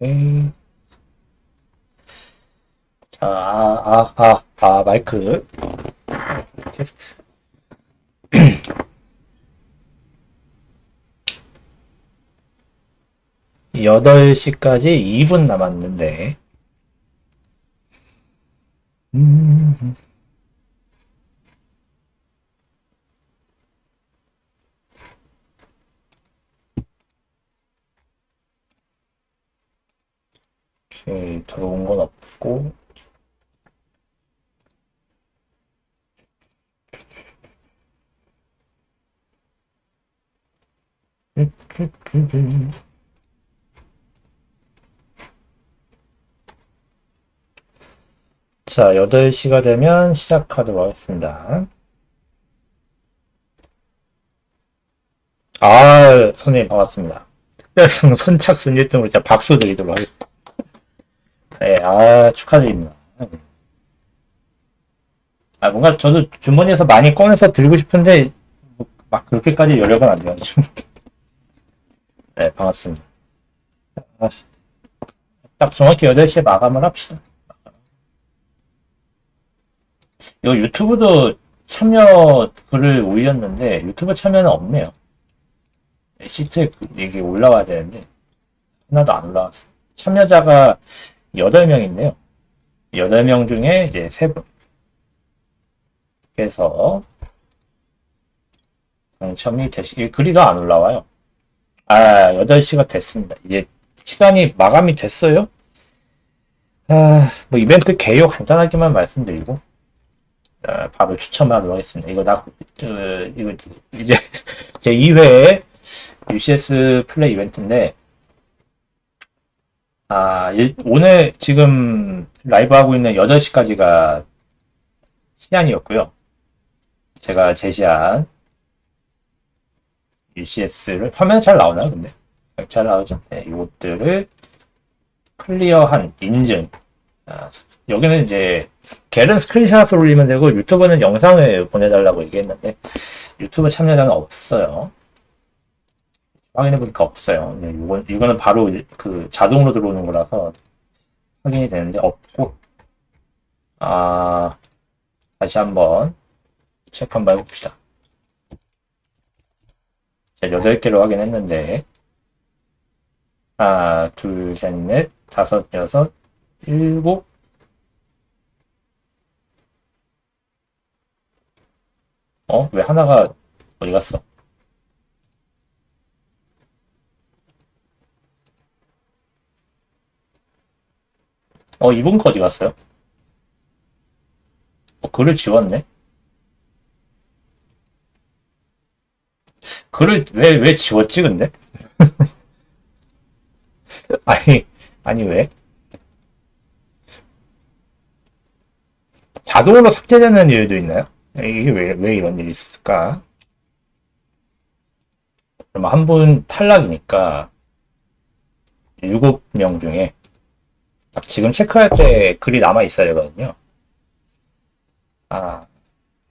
오케이. 자, 아, 아, 아, 아, 마이크. 테스트. 8시까지 2분 남았는데. 음. 오케이, 들어온 건 없고. 자, 8시가 되면 시작하도록 하겠습니다. 아, 선생님 반갑습니다. 특별상 선착순 1등으로 진짜 박수 드리도록 하겠습니다. 네, 아, 축하드립니다. 아, 뭔가 저도 주머니에서 많이 꺼내서 들고 싶은데, 뭐 막 그렇게까지 여력은 안 돼가지고. 네, 반갑습니다. 아, 딱 정확히 8시에 마감을 합시다. 이거 유튜브도 참여 글을 올렸는데, 유튜브 참여는 없네요. 시트에 그- 이게 올라와야 되는데, 하나도 안 올라왔어. 참여자가 8명인데요. 8명 중에 이제 3분. 그래서, 당첨이 되시, 이 글이 더안 올라와요. 아, 8시가 됐습니다. 이제 시간이 마감이 됐어요. 아, 뭐 이벤트 개요 간단하게만 말씀드리고, 아, 바로 추첨하도록 하겠습니다. 이거 나, 그, 이거 이제 제 2회 UCS 플레이 이벤트인데, 아, 일- 오늘 지금 라이브 하고 있는 8시까지가 시간이었고요. 제가 제시한 UCS를 화면 잘 나오나요, 근데? 잘 나오죠? 네, 이것들을 클리어한 인증. 아, 여기는 이제 겔은 스크린샷을 올리면 되고 유튜브는 영상을 보내달라고 얘기했는데 유튜브 참여자는 없어요. 확인해 보니까 없어요. 네, 이건 이거는 바로 그 자동으로 들어오는 거라서 확인이 되는데 없고 아 다시 한번 체크 한번 해봅시다. 제가 8개로 확인했는데 하나, 둘, 셋, 넷, 다섯, 여섯, 일곱 어? 왜 하나가 어디 갔어? 어, 이번 거 어디 갔어요? 어, 글을 지웠네? 글을 왜, 왜 지웠지, 근데? 아니, 아니, 왜? 자동으로 삭제되는 일도 있나요? 이게 왜, 왜 이런 일이 있을까? 그럼 한 분 탈락이니까, 7명 중에, 딱 지금 체크할 때 글이 남아 있어야 되거든요. 아,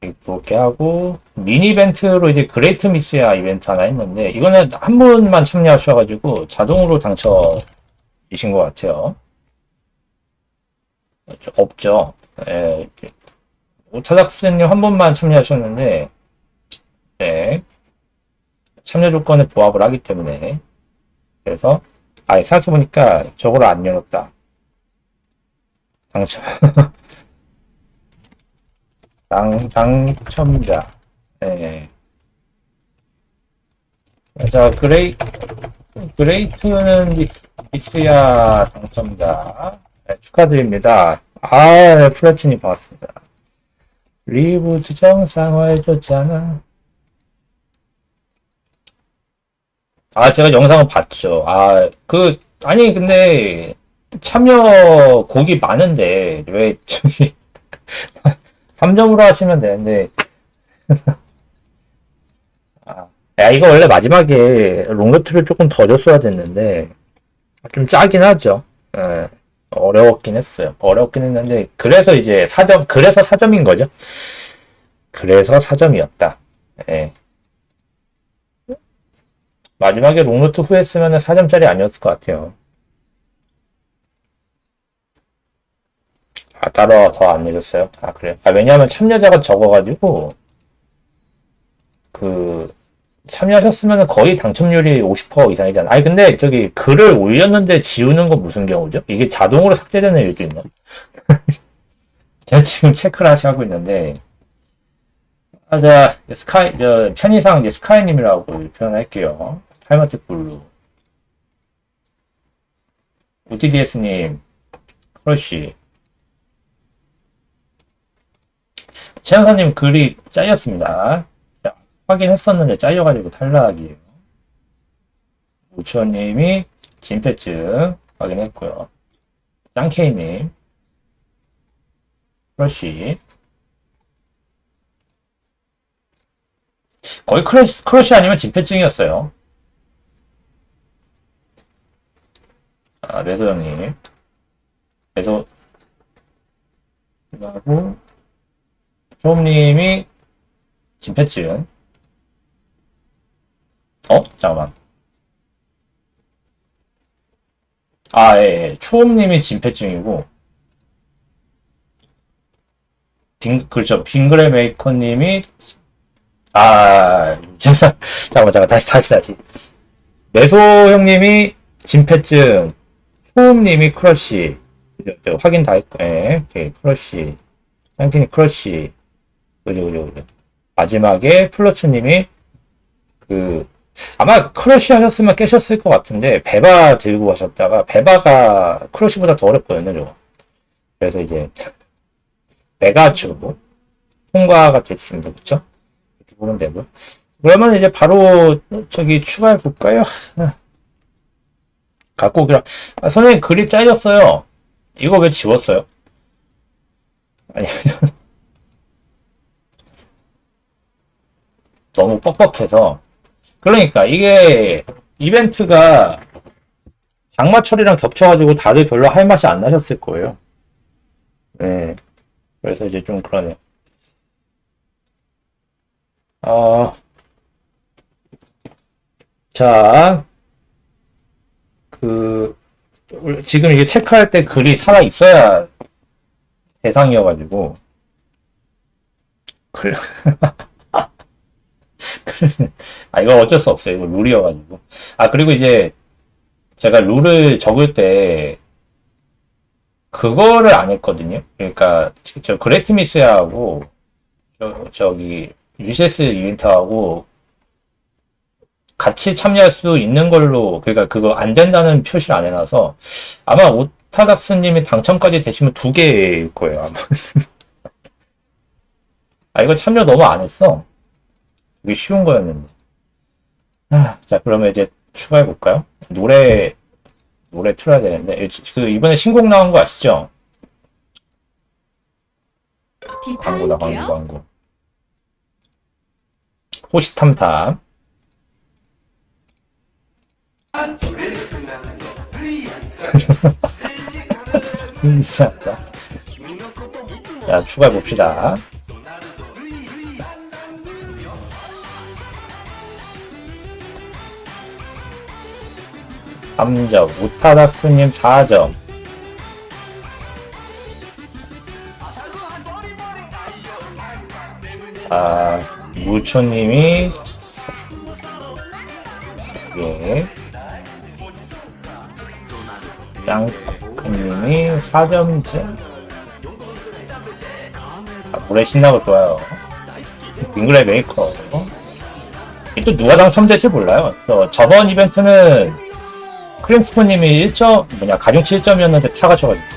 이렇게 하고, 미니 이벤트로 이제 그레이트 미스야 이벤트 하나 했는데, 이거는 한 분만 참여하셔가지고, 자동으로 당첨이신 것 같아요. 없죠. 예, 오타닥스님 한 번만 참여하셨는데, 네. 참여 조건에 부합을 하기 때문에. 그래서, 아, 생각해보니까 저거를 안 열었다. 당첨. 당, 당첨자. 예. 자, 그레이, 그레이트는 미- 미스야 당첨자. 네, 축하드립니다. 아, 네, 플래티님 반갑습니다. 리부트 정상화 해줬잖아. 아, 제가 영상을 봤죠. 아, 그, 아니, 근데, 참여 곡이 많은데, 왜, 저기, 3점으로 하시면 되는데, 아, 야, 이거 원래 마지막에 롱러트를 조금 더 줬어야 됐는데, 좀 짜긴 하죠. 예, 어려웠긴 했어요. 어렵긴 했는데, 그래서 이제 4점, 그래서 4점인 거죠. 그래서 4점이었다. 예. 마지막에 롱루트 후에 쓰면 4점짜리 아니었을 것 같아요. 아, 따로 더안 내줬어요? 아, 그래요? 아, 왜냐면 참여자가 적어가지고, 그, 참여하셨으면 거의 당첨률이 50% 이상이잖아. 아니, 근데 저기 글을 올렸는데 지우는 건 무슨 경우죠? 이게 자동으로 삭제되는 일도 있나? 제가 지금 체크를 하시 하고 있는데, 아, 자, 스카이, 저, 편의상 이제 스카이님이라고 표현할게요. 타이머트 블루. UTDS님, 크러쉬. 최현사님 글이 짜였습니다. 자, 확인했었는데 짜여가지고 탈락이에요. 우천님이 진패증 확인했고요. 짱케이님, 크러쉬. 거의 크러쉬, 크러쉬 아니면 진패증이었어요. 아, 매소 형님. 매소, 그리고, 초음님이 진패증. 어? 잠깐만. 아, 예, 예. 초음님이 진패증이고, 빙, 그렇죠. 빙그레 메이커님이, 아, 죄송, 잠깐만, 잠깐만, 다시, 다시, 다시. 매소 형님이 진패증, 초음님이 크러쉬. 확인 다 했고, 예, 오케이, 크러쉬. 짱kin이 크러쉬. 그죠, 그죠, 그죠. 마지막에 플러츠님이 그 아마 크러쉬 하셨으면 깨셨을 것 같은데 베바 들고 하셨다가 베바가 크러쉬보다 더 어렵거든요, 저거. 그래서 이제 메가추 통과가 됐습니다, 그렇죠? 이렇게 보면 되고. 그러면 이제 바로 저기 추가해 볼까요? 갖고 오기로. 아, 선생님 글이 짜였어요. 이거 왜 지웠어요? 아니, 너무 뻑뻑해서. 그러니까 이게 이벤트가 장마철이랑 겹쳐가지고 다들 별로 할 맛이 안 나셨을 거예요. 네. 그래서 이제 좀 그러네요. 어, 자, 그, 지금 이게 체크할 때 글이 살아 있어야 대상이어가지고, 글, 아, 이거 어쩔 수 없어요. 이거 룰이어가지고. 아, 그리고 이제 제가 룰을 적을 때 그거를 안 했거든요. 그러니까 저 그레티미스하고 저, 저기 UCS 이벤트하고 같이 참여할 수 있는 걸로 그러니까 그거 안 된다는 표시를 안 해놔서 아마 오타닥스님이 당첨까지 되시면 두 개일 거예요 아마 아 이거 참여 너무 안 했어 이게 쉬운 거였는데. 아, 자 그러면 이제 추가해 볼까요? 노래 노래 틀어야 되는데. 그 이번에 신곡 나온 거 아시죠? 광고다 광고. 광고. 호시탐탐. 인싸다 자 추가해 봅시다 삼점. 우타닥스님 4점. 아 무초님이 예. 짱크님이 4점째. 아, 노래 신나고 좋아요. 빙그레 메이커. 이게 또 누가 당첨될지 몰라요. 저, 저번 이벤트는 크림스프님이 1점 뭐냐 가중치 1점이었는데 타가셔가지고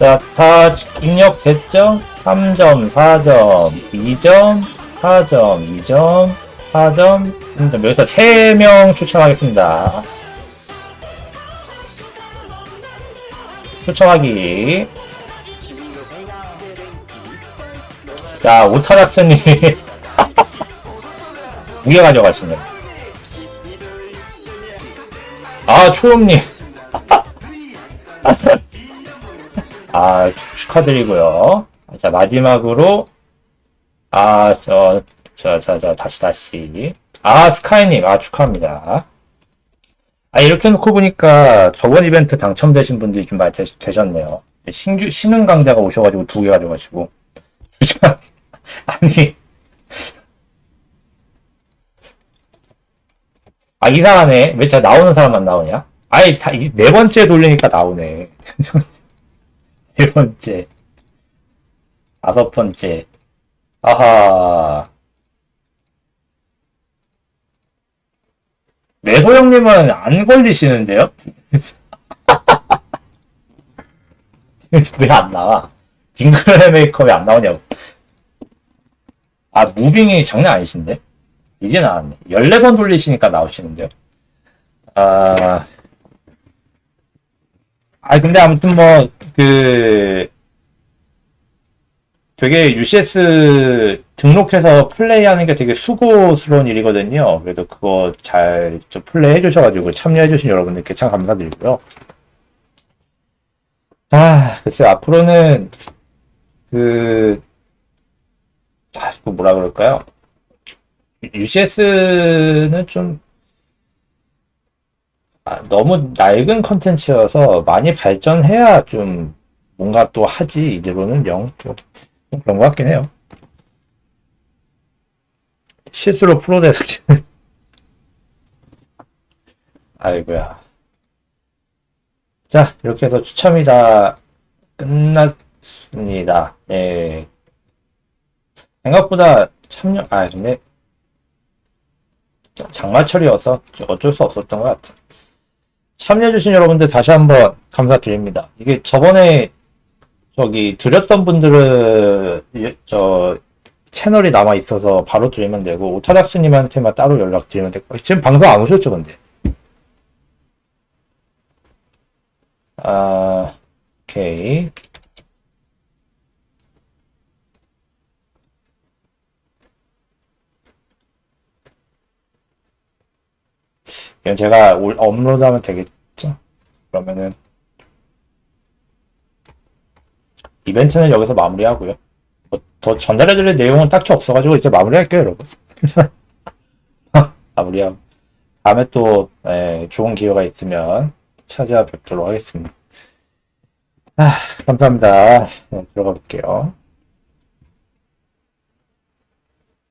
자, 다 입력 됐죠? 3점, 4점, 2점, 4점, 2점, 4점, 3점. 여기서 3명 추첨하겠습니다. 추첨하기. 자, 오타락스님. 무게 가져가시네. 아, 초음님. 아, 축하드리고요. 자, 마지막으로, 아, 저, 저, 저, 저, 다시, 다시. 아, 스카이님, 아, 축하합니다. 아, 이렇게 놓고 보니까 저번 이벤트 당첨되신 분들이 좀 많이 되, 되셨네요. 신규, 신흥 강자가 오셔가지고 두 개 가져가시고. 아니. 아, 이상하네. 왜 자 나오는 사람만 나오냐? 아니, 다, 이- 네 번째 돌리니까 나오네. 네 번째. 다섯 번째. 아하. 매소 형님은 안 걸리시는데요? 왜 안 나와? 빙글 메이커 왜안 나오냐고. 아, 무빙이 장난 아니신데? 이제 나왔네. 14번 돌리시니까 나오시는데요? 아, 아, 근데 아무튼 뭐, 그, 되게 UCS 등록해서 플레이하는 게 되게 수고스러운 일이거든요. 그래도 그거 잘 좀 플레이 해 주셔가지고 참여해 주신 여러분들께 참 감사드리고요. 아, 글쎄, 앞으로는, 그, 아, 이거 뭐라 그럴까요? UCS는 좀, 아, 너무 낡은 컨텐츠여서 많이 발전해야 좀 뭔가 또 하지, 이대로는 영, 좀, 좀 그런 것 같긴 해요. 실수로 프로데스 아이고야. 자, 이렇게 해서 추첨이 다 끝났 습니다. 네. 생각보다 참여, 아, 근데, 장마철이어서 어쩔 수 없었던 것 같아요. 참여해주신 여러분들 다시 한번 감사드립니다. 이게 저번에 저기 드렸던 분들은 예, 저 채널이 남아 있어서 바로 드리면 되고 오타닥스님한테만 따로 연락 드리면 되고 지금 방송 안 오셨죠 근데 아 오케이 이건 제가 올- 업로드하면 되겠죠 그러면은 이벤트는 여기서 마무리하고요. 뭐, 더 전달해드릴 내용은 딱히 없어가지고 이제 마무리할게요, 여러분. 마무리하고 다음에 또 예, 좋은 기회가 있으면 찾아뵙도록 하겠습니다. 아, 감사합니다. 네, 들어가 볼게요.